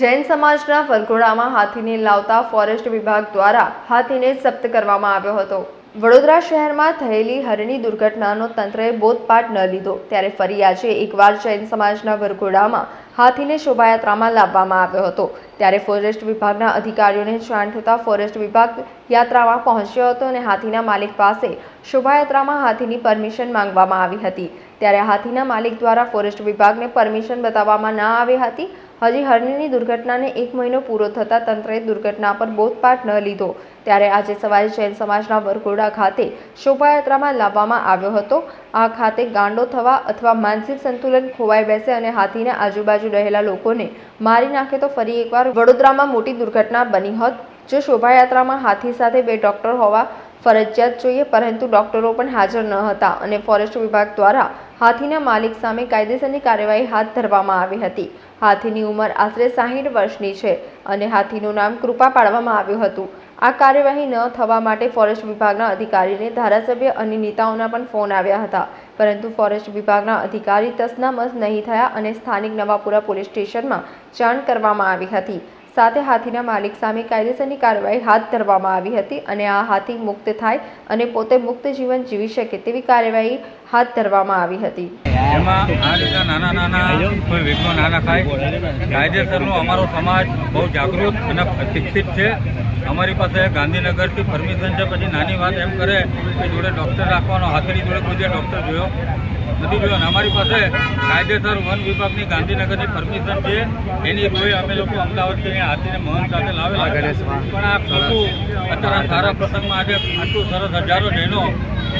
જૈન સમાજના વરઘોડામાં હાથીને લાવતા ફોરેસ્ટ વિભાગ દ્વારા હાથીને જપ્ત કરવામાં આવ્યો હતો. વડોદરા શહેરમાં થયેલી હરણી દુર્ઘટનાનો તંત્રએ બોધપાઠ ન લીધો. ત્યારે ફરી આજે એકવાર જૈન સમાજના વરઘોડામાં હાથીને શોભાયાત્રામાં લાવવામાં આવ્યો હતો. ત્યારે ફોરેસ્ટ વિભાગના અધિકારીઓને જાણ થતાં ફોરેસ્ટ વિભાગ યાત્રામાં પહોંચ્યો હતો અને હાથીના માલિક પાસે શોભાયાત્રામાં હાથીની પરમિશન માંગવામાં આવી હતી. ત્યારે હાથીના માલિક દ્વારા ફોરેસ્ટ વિભાગને પરમિશન બતાવવામાં ના આવી હતી. હજી હરણીની દુર્ઘટનાને એક મહિનો પૂરો થતાં તંત્રએ દુર્ઘટના પર બોધપાઠ ન લીધો. ત્યારે આજે સવારે જૈન સમાજના વરઘોડા ખાતે શોભાયાત્રામાં લાવવામાં આવ્યો હતો. આ ખાતે ગાંડો થવા અથવા માનસિક સંતુલન ખોવાઈ બેસે અને હાથીના આજુબાજુ રહેલા લોકોને મારી નાખે તો ફરી એકવાર વડોદરામાં મોટી દુર્ઘટના બની હોત. જો શોભાયાત્રામાં હાથી સાથે બે ડોક્ટર હોવા ફરજિયાત જોઈએ, પરંતુ ડોક્ટરો પણ હાજર ન હતા અને ફોરેસ્ટ વિભાગ દ્વારા હાથીના માલિક સામે કાયદેસરની કાર્યવાહી હાથ ધરવામાં આવી હતી. હાથીની ઉંમર આશરે સાહીઠ વર્ષની છે અને હાથીનું નામ કૃપા પાડવામાં આવ્યું હતું. આ કાર્યવાહી ન થવા માટે ફોરેસ્ટ વિભાગના અધિકારીને ધારાસભ્ય અને નેતાઓના પણ ફોન આવ્યા હતા. પરંતુ ફોરેસ્ટ વિભાગના અધિકારી તસનામસ નહીં થયા અને સ્થાનિક નવાપુરા પોલીસ સ્ટેશનમાં જાણ કરવામાં આવી હતી. સાથે હાથીના માલિક સામે કાયદેસરની કાર્યવાહી હાથ ધરવામાં આવી હતી અને આ હાથી મુક્ત થાય અને પોતે મુક્ત જીવન જીવી શકે તેવી કાર્યવાહી હાથ ધરવામાં આવી હતી. નાના નાના કોઈ નાના થાય. અમારો સમાજ બહુ જાગૃત અને શિક્ષિત છે. અમારી પાસે ગાંધીનગરથી પરમિશન છે પછી નાની વાત એમ કરે કે જોડે ડૉક્ટર રાખવાનો હાથની જોડે કોઈ ડૉક્ટર જોયો? નથી જોયો. અમારી પાસે કાયદેસર વન વિભાગની ગાંધીનગરની પરમિશન છે. એની કોઈ અમે લોકો અમદાવાદથી અહીંયા હાથીને મહન સાથે લાવેલા પણ આ ખોટું અત્યારે સારા પ્રસંગમાં આજે આટલું સરસ હજારો જૈનો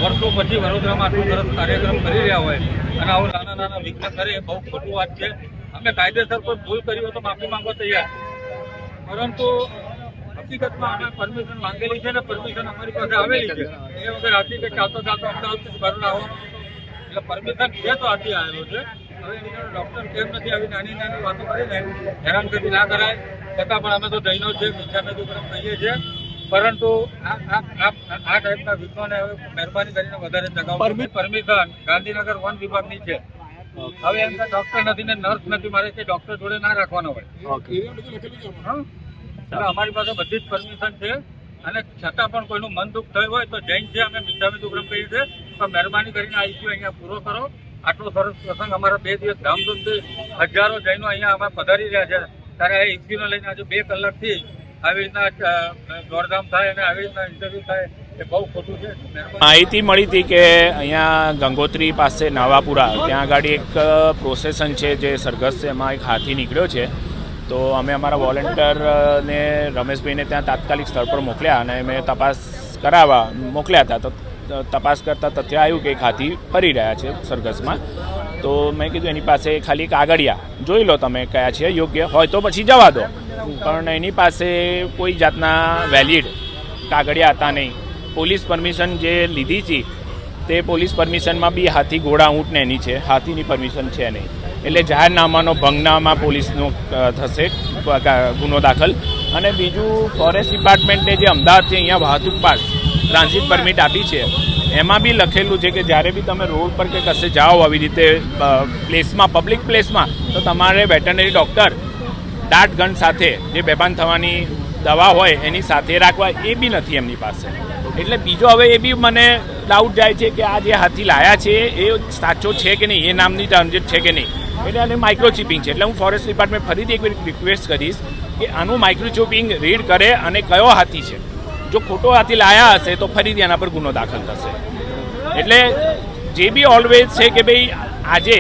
વર્ષો પછી વડોદરામાં આટલું સરસ કાર્યક્રમ કરી રહ્યા હોય અને આવું નાના નાના વિઘ્ન કરે એ બહુ ખોટું વાત છે. અમે કાયદેસર કોઈ ભૂલ કરી હોય તો માફી માંગવા તૈયાર. પરંતુ હકીકતમાં અમે પરમિશન માંગેલી છે ને પરમિશન અમારી પાસે આવેલી છે. એ વગર હાથી કે ચાલતો ચાલતો અમદાવાદથી ભરણ આવવાનું એટલે પરમિશન છે તો હાથી આવેલો છે. હવે એની ડૉક્ટર કેમ નથી આવી નાની નાની વાતો કરીને હેરાનગતિ ના કરાય. છતાં પણ અમે તો જૈનો છે મિથ્યામેતુ કરમ કહીએ છીએ. પરંતુ આ ટાઈપના વિઘ્નોને હવે મહેરબાની કરીને વધારે ચગાવો પરમિશન ગાંધીનગર વન વિભાગની છે. હવે એમ ડોક્ટર નથી ને નર્સ નથી મારે કે ડૉક્ટર જોડે ના રાખવાનો હોય. અમારી પાસે બધી જ પરમિશન છે. અને છતાં પણ કોઈનું મન દુઃખ થયું હોય તો જૈન છે, અમે મિથ્યામિત ઉગ્રમ કહીએ છીએ. તો મહેરબાની કરીને આ ઇસ્યુ અહીંયા પૂરો કરો. આટલો સરસ પ્રસંગ અમારા બે દિવસ ધામધૂમથી હજારો જૈનો અહીંયા અમે પધારી રહ્યા છે. ત્યારે આ ઇસ્યુને લઈને આજે બે કલાકથી આવી રીતના દોડધામ થાય અને આવી રીતના ઇન્ટરવ્યૂ થાય માહિતી મળી હતી કે અહીંયા ગંગોત્રી પાસે નવાપુરા, ત્યાં આગળ એક પ્રોસેસન છે જે સરઘસ છે, એમાં એક હાથી નીકળ્યો છે. તો અમે અમારા વોલેન્ટિયરને રમેશભાઈને ત્યાં તાત્કાલિક સ્થળ પર મોકલ્યા અને મેં તપાસ કરાવવા મોકલ્યા હતા. તો તપાસ કરતાં તથ્ય આવ્યું કે એક હાથી ફરી રહ્યા છે સરઘસમાં. તો મેં કીધું એની પાસે ખાલી એક આગળિયા. જોઈ લો તમે કયા છે, યોગ્ય હોય તો પછી જવા દો. પણ એની પાસે કોઈ જાતના વેલિડ કાગળિયા હતા નહીં. પોલીસ પરમિશન જે લીધી હતી તે પોલીસ પરમિશનમાં બી હાથી ઘોડા ઊંટને એની છે. હાથીની પરમિશન છે નહીં. એટલે જાહેરનામાનો ભંગનામા પોલીસનો થશે ગુનો દાખલ. અને બીજું, ફોરેસ્ટ ડિપાર્ટમેન્ટે જે અમદાવાદથી અહીંયા વાહતુક પાસ, ટ્રાન્ઝિટ પરમિટ આપી છે, એમાં બી લખેલું છે કે જ્યારે બી તમે રોડ પર કે કશે જાઓ આવી રીતે પ્લેસમાં, પબ્લિક પ્લેસમાં, તો તમારે વેટરનરી ડૉક્ટર દાટ ગન સાથે, જે બેભાન થવાની દવા હોય, એની સાથે રાખવા, એ બી નથી એમની પાસે. એટલે બીજો હવે એ બી મને ડાઉટ જાય છે કે આ જે હાથી લાયા છે, એ સાચો છે કે નહીં? એ નામની ટ્રાન્ઝિટ છે કે નહીં? એટલે આને માઇક્રોચિપિંગ છે. એટલે હું ફોરેસ્ટ ડિપાર્ટમેન્ટ ફરીથી એક રિક્વેસ્ટ કરીશ કે આનું માઇક્રોચિપિંગ રીડ કરે અને કયો હાથી છે. જો ખોટો હાથી લાયા હશે તો ફરીથી એના પર ગુનો દાખલ થશે. એટલે જે બી ઓલવેઝ છે કે ભાઈ આજે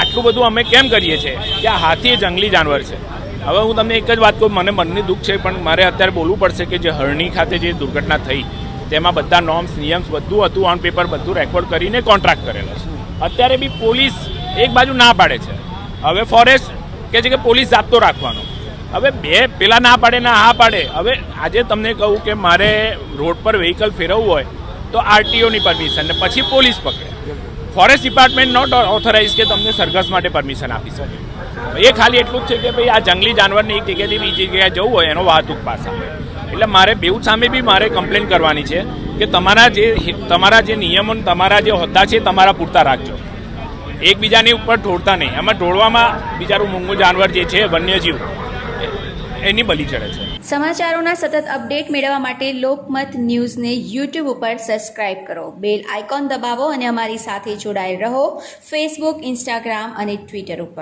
આટલું બધું અમે કેમ કરીએ છીએ કે આ હાથી જંગલી જાનવર છે. હવે હું તમને એક જ વાત કહું, મને મનની દુઃખ છે, પણ મારે અત્યારે બોલવું પડશે કે જે હરણી ખાતે જે દુર્ઘટના થઈ, તેમાં બધા નોર્મ્સ નિયમ્સ બધું હતું ઓન પેપર બધું રેકોર્ડ કરીને કોન્ટ્રાક્ટ કરેલો છે. અત્યારે બી પોલીસ એક બાજુ ના પાડે છે. હવે ફોરેસ્ટ કે છે કે પોલીસ જાપતો રાખવાનો. હવે બે પેલા ના પાડે ના હા પાડે. હવે આજે તમને કહું કે મારે રોડ પર વ્હીકલ ફેરવવું હોય તો આરટીઓની પરમિશન ને પછી પોલીસ પકડે. ફોરેસ્ટ ડિપાર્ટમેન્ટ નોટ ઓથોરાઇઝ કે તમને સરઘસ માટે પરમિશન આપી શકે. એ ખાલી એટલું જ છે કે ભાઈ આ જંગલી જાનવરને એક જગ્યાએથી બીજી જગ્યાએ જવું હોય એનો વાહતુક પાસ એટલે મારે બેઉ સામે બી મારે કમ્પ્લેન કરવાની છે કે તમારા જે તમારા જે નિયમો તમારા જે હોદ્દા છે તમારા પૂરતા રાખજો. એકબીજાની ઉપર ઢોળતા નહીં. એમાં ઢોળવામાં બિચારું મૂંગું જાનવર જે છે, વન્યજીવ એની બલી ચડે છે. સમાચારોના સતત અપડેટ મેળવવા માટે લોકમત ન્યૂઝને યુટ્યુબ ઉપર સબસ્ક્રાઇબ કરો. બેલ આઇકોન દબાવો અને અમારી સાથે જોડાયેલ રહો. ફેસબુક ઇન્સ્ટાગ્રામ અને ટ્વિટર ઉપર.